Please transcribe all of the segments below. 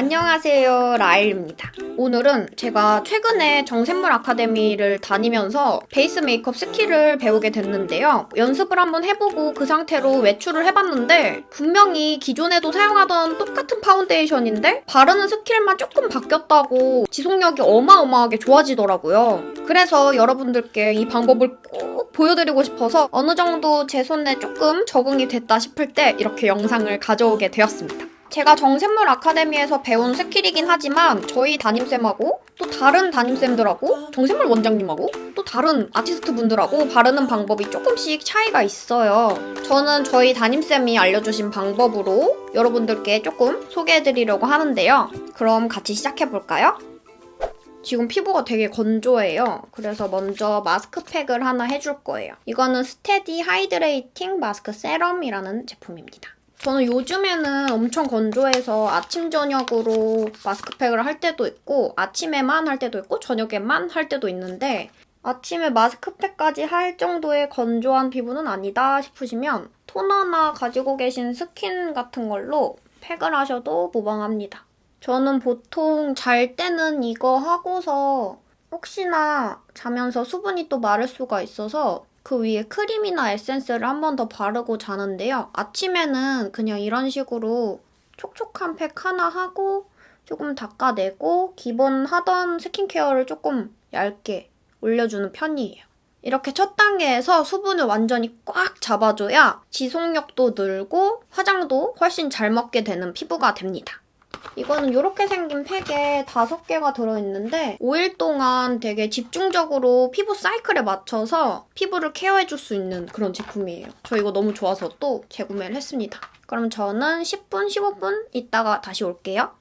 안녕하세요 라일입니다. 오늘은 제가 최근에 정샘물 아카데미를 다니면서 베이스 메이크업 스킬을 배우게 됐는데요. 연습을 한번 해보고 그 상태로 외출을 해봤는데 분명히 기존에도 사용하던 똑같은 파운데이션인데 바르는 스킬만 조금 바뀌었다고 지속력이 어마어마하게 좋아지더라고요. 그래서 여러분들께 이 방법을 꼭 보여드리고 싶어서 어느 정도 제 손에 조금 적응이 됐다 싶을 때 이렇게 영상을 가져오게 되었습니다. 제가 정샘물 아카데미에서 배운 스킬이긴 하지만 저희 담임쌤하고 또 다른 담임쌤들하고 정샘물 원장님하고 또 다른 아티스트 분들하고 바르는 방법이 조금씩 차이가 있어요. 저는 저희 담임쌤이 알려주신 방법으로 여러분들께 조금 소개해드리려고 하는데요. 그럼 같이 시작해볼까요? 지금 피부가 되게 건조해요. 그래서 먼저 마스크팩을 하나 해줄 거예요. 이거는 스테디 하이드레이팅 마스크 세럼이라는 제품입니다. 저는 요즘에는 엄청 건조해서 아침 저녁으로 마스크팩을 할 때도 있고 아침에만 할 때도 있고 저녁에만 할 때도 있는데 아침에 마스크팩까지 할 정도의 건조한 피부는 아니다 싶으시면 토너나 가지고 계신 스킨 같은 걸로 팩을 하셔도 무방합니다. 저는 보통 잘 때는 이거 하고서 혹시나 자면서 수분이 또 마를 수가 있어서 그 위에 크림이나 에센스를 한 번 더 바르고 자는데요. 아침에는 그냥 이런 식으로 촉촉한 팩 하나 하고 조금 닦아내고 기본 하던 스킨케어를 조금 얇게 올려주는 편이에요. 이렇게 첫 단계에서 수분을 완전히 꽉 잡아줘야 지속력도 늘고 화장도 훨씬 잘 먹게 되는 피부가 됩니다. 이거는 이렇게 생긴 팩에 다섯 개가 들어있는데 5일 동안 되게 집중적으로 피부 사이클에 맞춰서 피부를 케어해줄 수 있는 그런 제품이에요. 저 이거 너무 좋아서 또 재구매를 했습니다. 그럼 저는 10분, 15분 있다가 다시 올게요.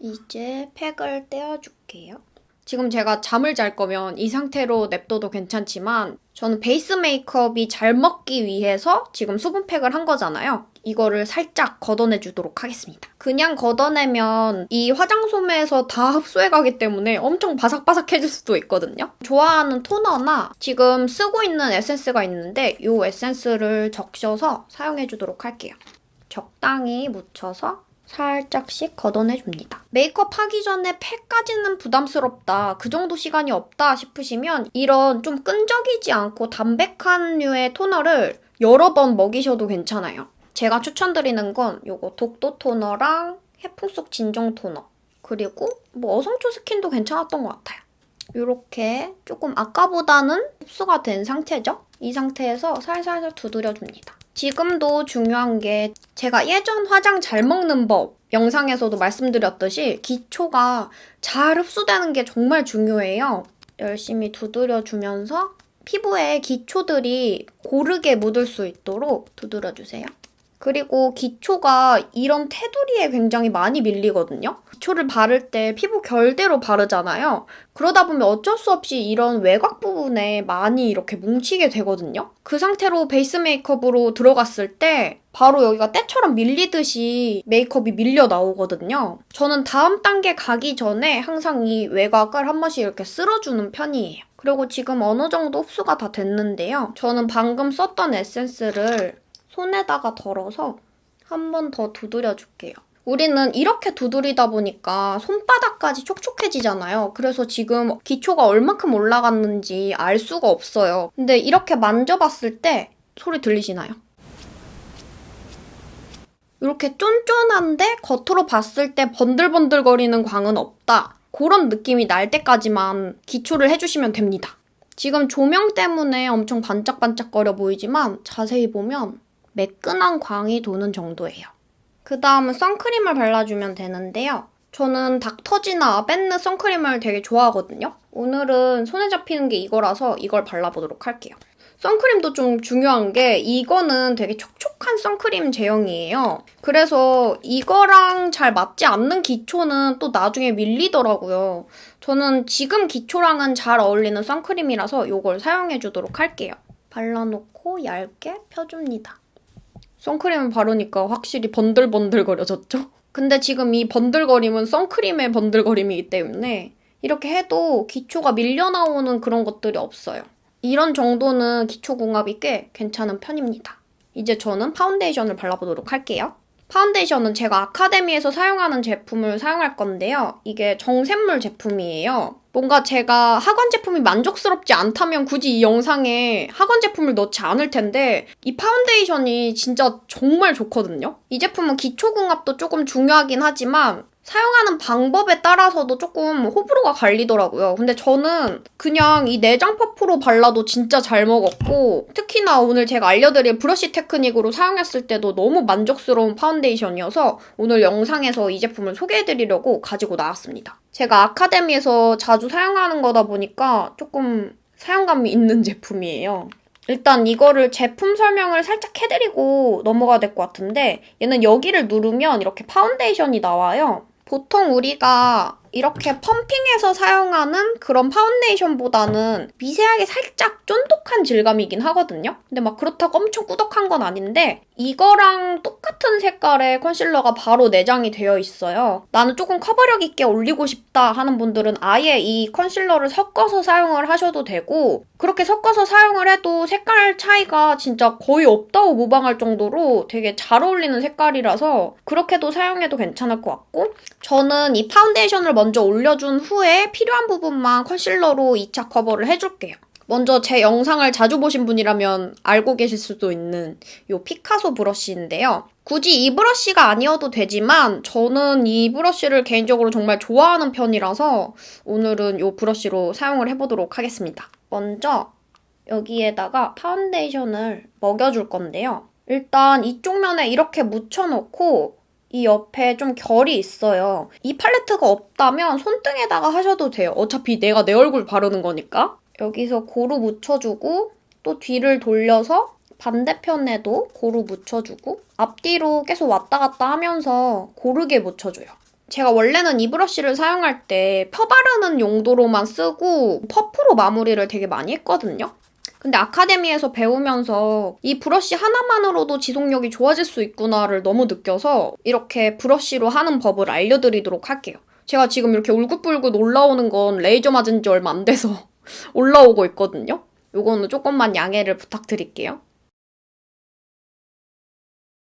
이제 팩을 떼어줄게요. 지금 제가 잠을 잘 거면 이 상태로 냅둬도 괜찮지만 저는 베이스 메이크업이 잘 먹기 위해서 지금 수분팩을 한 거잖아요. 이거를 살짝 걷어내 주도록 하겠습니다. 그냥 걷어내면 이 화장솜에서 다 흡수해 가기 때문에 엄청 바삭바삭해질 수도 있거든요. 좋아하는 토너나 지금 쓰고 있는 에센스가 있는데 이 에센스를 적셔서 사용해 주도록 할게요. 적당히 묻혀서 살짝씩 걷어내 줍니다. 메이크업 하기 전에 팩까지는 부담스럽다, 그 정도 시간이 없다 싶으시면 이런 좀 끈적이지 않고 담백한 류의 토너를 여러 번 먹이셔도 괜찮아요. 제가 추천드리는 건 요거 독도 토너랑 해풍 속 진정 토너 그리고 뭐 어성초 스킨도 괜찮았던 것 같아요. 이렇게 조금 아까보다는 흡수가 된 상태죠? 이 상태에서 살살살 두드려줍니다. 지금도 중요한 게 제가 예전 화장 잘 먹는 법 영상에서도 말씀드렸듯이 기초가 잘 흡수되는 게 정말 중요해요. 열심히 두드려주면서 피부에 기초들이 고르게 묻을 수 있도록 두드려주세요. 그리고 기초가 이런 테두리에 굉장히 많이 밀리거든요. 기초를 바를 때 피부 결대로 바르잖아요. 그러다 보면 어쩔 수 없이 이런 외곽 부분에 많이 이렇게 뭉치게 되거든요. 그 상태로 베이스 메이크업으로 들어갔을 때 바로 여기가 때처럼 밀리듯이 메이크업이 밀려 나오거든요. 저는 다음 단계 가기 전에 항상 이 외곽을 한 번씩 이렇게 쓸어주는 편이에요. 그리고 지금 어느 정도 흡수가 다 됐는데요. 저는 방금 썼던 에센스를 손에다가 덜어서 한 번 더 두드려 줄게요. 우리는 이렇게 두드리다 보니까 손바닥까지 촉촉해지잖아요. 그래서 지금 기초가 얼마큼 올라갔는지 알 수가 없어요. 근데 이렇게 만져봤을 때 소리 들리시나요? 이렇게 쫀쫀한데 겉으로 봤을 때 번들번들거리는 광은 없다. 그런 느낌이 날 때까지만 기초를 해주시면 됩니다. 지금 조명 때문에 엄청 반짝반짝거려 보이지만 자세히 보면 매끈한 광이 도는 정도예요. 그 다음은 선크림을 발라주면 되는데요. 저는 닥터지나 아벤느 선크림을 되게 좋아하거든요. 오늘은 손에 잡히는 게 이거라서 이걸 발라보도록 할게요. 선크림도 좀 중요한 게 이거는 되게 촉촉한 선크림 제형이에요. 그래서 이거랑 잘 맞지 않는 기초는 또 나중에 밀리더라고요. 저는 지금 기초랑은 잘 어울리는 선크림이라서 이걸 사용해 주도록 할게요. 발라놓고 얇게 펴줍니다. 선크림을 바르니까 확실히 번들번들거려졌죠? 근데 지금 이 번들거림은 선크림의 번들거림이기 때문에 이렇게 해도 기초가 밀려나오는 그런 것들이 없어요. 이런 정도는 기초 궁합이 꽤 괜찮은 편입니다. 이제 저는 파운데이션을 발라보도록 할게요. 파운데이션은 제가 아카데미에서 사용하는 제품을 사용할 건데요. 이게 정샘물 제품이에요. 뭔가 제가 학원 제품이 만족스럽지 않다면 굳이 이 영상에 학원 제품을 넣지 않을 텐데 이 파운데이션이 진짜 정말 좋거든요. 이 제품은 기초궁합도 조금 중요하긴 하지만 사용하는 방법에 따라서도 조금 호불호가 갈리더라고요. 근데 저는 그냥 이 내장 퍼프로 발라도 진짜 잘 먹었고 특히나 오늘 제가 알려드릴 브러쉬 테크닉으로 사용했을 때도 너무 만족스러운 파운데이션이어서 오늘 영상에서 이 제품을 소개해드리려고 가지고 나왔습니다. 제가 아카데미에서 자주 사용하는 거다 보니까 조금 사용감이 있는 제품이에요. 일단 이거를 제품 설명을 살짝 해드리고 넘어가야 될 것 같은데 얘는 여기를 누르면 이렇게 파운데이션이 나와요. 보통 우리가 이렇게 펌핑해서 사용하는 그런 파운데이션보다는 미세하게 살짝 쫀득한 질감이긴 하거든요. 근데 막 그렇다고 엄청 꾸덕한 건 아닌데 이거랑 똑같은 색깔의 컨실러가 바로 내장이 되어 있어요. 나는 조금 커버력 있게 올리고 싶다 하는 분들은 아예 이 컨실러를 섞어서 사용을 하셔도 되고 그렇게 섞어서 사용을 해도 색깔 차이가 진짜 거의 없다고 모방할 정도로 되게 잘 어울리는 색깔이라서 그렇게도 사용해도 괜찮을 것 같고 저는 이 파운데이션을 먼저 올려준 후에 필요한 부분만 컨실러로 2차 커버를 해줄게요. 먼저 제 영상을 자주 보신 분이라면 알고 계실 수도 있는 이 피카소 브러쉬인데요. 굳이 이 브러쉬가 아니어도 되지만 저는 이 브러쉬를 개인적으로 정말 좋아하는 편이라서 오늘은 이 브러쉬로 사용을 해보도록 하겠습니다. 먼저 여기에다가 파운데이션을 먹여줄 건데요. 일단 이쪽 면에 이렇게 묻혀놓고 이 옆에 좀 결이 있어요. 이 팔레트가 없다면 손등에다가 하셔도 돼요. 어차피 내가 내 얼굴 바르는 거니까. 여기서 고루 묻혀주고 또 뒤를 돌려서 반대편에도 고루 묻혀주고 앞뒤로 계속 왔다 갔다 하면서 고르게 묻혀줘요. 제가 원래는 이 브러쉬를 사용할 때 펴 바르는 용도로만 쓰고 퍼프로 마무리를 되게 많이 했거든요. 근데 아카데미에서 배우면서 이 브러쉬 하나만으로도 지속력이 좋아질 수 있구나를 너무 느껴서 이렇게 브러쉬로 하는 법을 알려드리도록 할게요. 제가 지금 이렇게 울긋불긋 올라오는 건 레이저 맞은 지 얼마 안 돼서 올라오고 있거든요. 요거는 조금만 양해를 부탁드릴게요.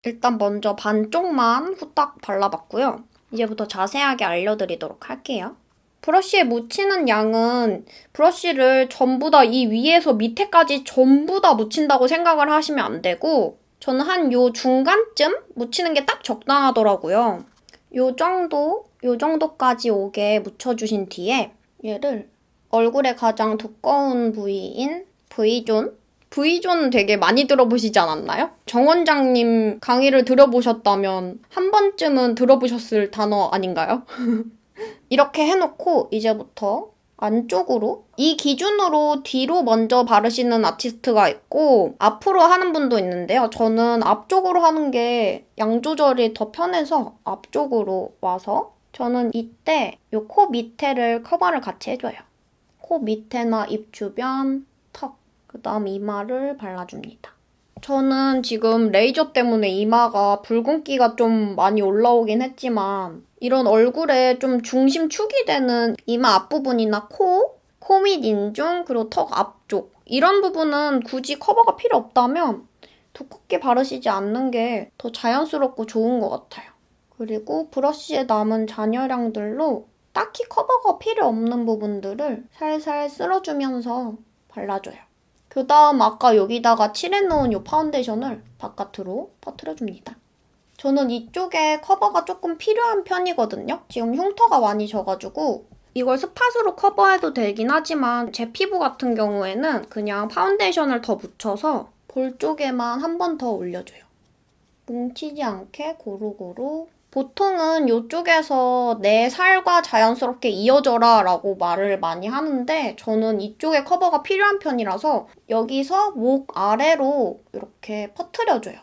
일단 먼저 반쪽만 후딱 발라봤고요. 이제부터 자세하게 알려드리도록 할게요. 브러쉬에 묻히는 양은 브러쉬를 전부 다 이 위에서 밑에까지 전부 다 묻힌다고 생각을 하시면 안 되고 저는 한 요 중간쯤 묻히는 게 딱 적당하더라고요. 요 정도, 요 정도까지 오게 묻혀주신 뒤에 얘를 얼굴의 가장 두꺼운 부위인 V존 V존 되게 많이 들어보시지 않았나요? 정 원장님 강의를 들어보셨다면 한 번쯤은 들어보셨을 단어 아닌가요? 이렇게 해놓고 이제부터 안쪽으로 이 기준으로 뒤로 먼저 바르시는 아티스트가 있고 앞으로 하는 분도 있는데요. 저는 앞쪽으로 하는 게 양 조절이 더 편해서 앞쪽으로 와서 저는 이때 이코 밑에를 커버를 같이 해줘요. 코 밑에나 입 주변, 턱, 그 다음 이마를 발라줍니다. 저는 지금 레이저 때문에 이마가 붉은기가 좀 많이 올라오긴 했지만 이런 얼굴에 좀 중심 축이 되는 이마 앞부분이나 코, 코 밑 인중, 그리고 턱 앞쪽 이런 부분은 굳이 커버가 필요 없다면 두껍게 바르시지 않는 게 더 자연스럽고 좋은 것 같아요. 그리고 브러쉬에 남은 잔여량들로 딱히 커버가 필요 없는 부분들을 살살 쓸어주면서 발라줘요. 그 다음 아까 여기다가 칠해놓은 이 파운데이션을 바깥으로 퍼트려줍니다. 저는 이쪽에 커버가 조금 필요한 편이거든요. 지금 흉터가 많이 져가지고 이걸 스팟으로 커버해도 되긴 하지만 제 피부 같은 경우에는 그냥 파운데이션을 더 묻혀서 볼 쪽에만 한 번 더 올려줘요. 뭉치지 않게 고루고루 보통은 이쪽에서 내 살과 자연스럽게 이어져라 라고 말을 많이 하는데 저는 이쪽에 커버가 필요한 편이라서 여기서 목 아래로 이렇게 퍼트려줘요.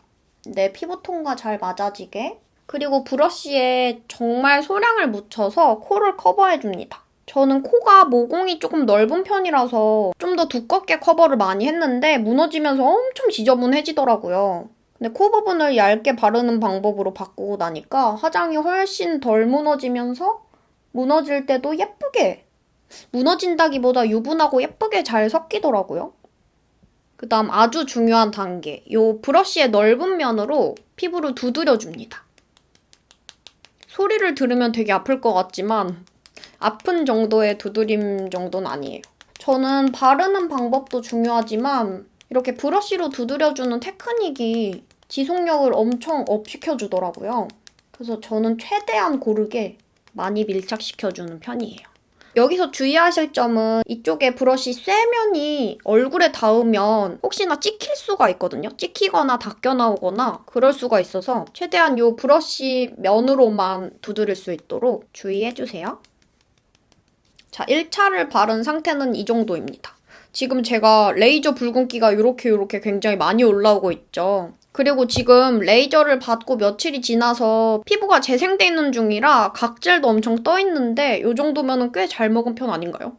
내 피부톤과 잘 맞아지게. 그리고 브러쉬에 정말 소량을 묻혀서 코를 커버해줍니다. 저는 코가 모공이 조금 넓은 편이라서 좀 더 두껍게 커버를 많이 했는데 무너지면서 엄청 지저분해지더라고요. 근데 코 부분을 얇게 바르는 방법으로 바꾸고 나니까 화장이 훨씬 덜 무너지면서 무너질 때도 예쁘게 무너진다기보다 유분하고 예쁘게 잘 섞이더라고요. 그 다음 아주 중요한 단계. 이 브러쉬의 넓은 면으로 피부를 두드려줍니다. 소리를 들으면 되게 아플 것 같지만 아픈 정도의 두드림 정도는 아니에요. 저는 바르는 방법도 중요하지만 이렇게 브러쉬로 두드려주는 테크닉이 지속력을 엄청 업 시켜주더라고요. 그래서 저는 최대한 고르게 많이 밀착시켜주는 편이에요. 여기서 주의하실 점은 이쪽에 브러쉬 쇠면이 얼굴에 닿으면 혹시나 찍힐 수가 있거든요. 찍히거나 닦여 나오거나 그럴 수가 있어서 최대한 이 브러쉬 면으로만 두드릴 수 있도록 주의해주세요. 자, 1차를 바른 상태는 이 정도입니다. 지금 제가 레이저 붉은기가 이렇게 이렇게 굉장히 많이 올라오고 있죠. 그리고 지금 레이저를 받고 며칠이 지나서 피부가 재생돼 있는 중이라 각질도 엄청 떠 있는데 이 정도면 꽤 잘 먹은 편 아닌가요?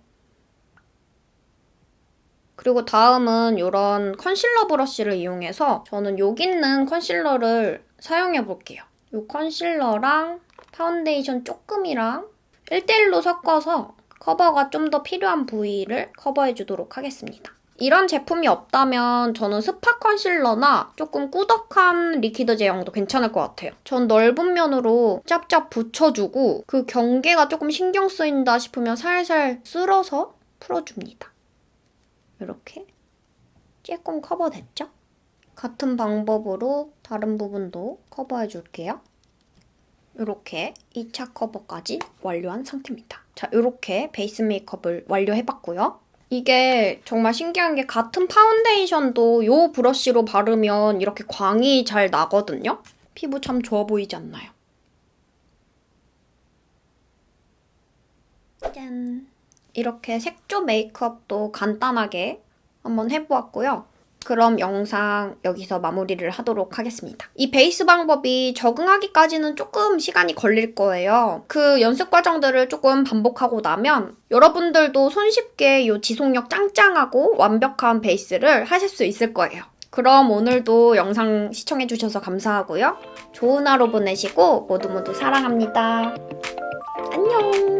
그리고 다음은 이런 컨실러 브러쉬를 이용해서 저는 여기 있는 컨실러를 사용해 볼게요. 이 컨실러랑 파운데이션 조금이랑 1대1로 섞어서 커버가 좀 더 필요한 부위를 커버해 주도록 하겠습니다. 이런 제품이 없다면 저는 스파 컨실러나 조금 꾸덕한 리퀴드 제형도 괜찮을 것 같아요. 전 넓은 면으로 짭짭 붙여주고 그 경계가 조금 신경 쓰인다 싶으면 살살 쓸어서 풀어줍니다. 이렇게 조금 커버됐죠? 같은 방법으로 다른 부분도 커버해 줄게요. 이렇게 2차 커버까지 완료한 상태입니다. 자, 이렇게 베이스 메이크업을 완료해봤고요. 이게 정말 신기한 게 같은 파운데이션도 이 브러쉬로 바르면 이렇게 광이 잘 나거든요? 피부 참 좋아 보이지 않나요? 짠! 이렇게 색조 메이크업도 간단하게 한번 해보았고요. 그럼 영상 여기서 마무리를 하도록 하겠습니다. 이 베이스 방법이 적응하기까지는 조금 시간이 걸릴 거예요. 그 연습 과정들을 조금 반복하고 나면 여러분들도 손쉽게 이 지속력 짱짱하고 완벽한 베이스를 하실 수 있을 거예요. 그럼 오늘도 영상 시청해주셔서 감사하고요. 좋은 하루 보내시고 모두 모두 사랑합니다. 안녕!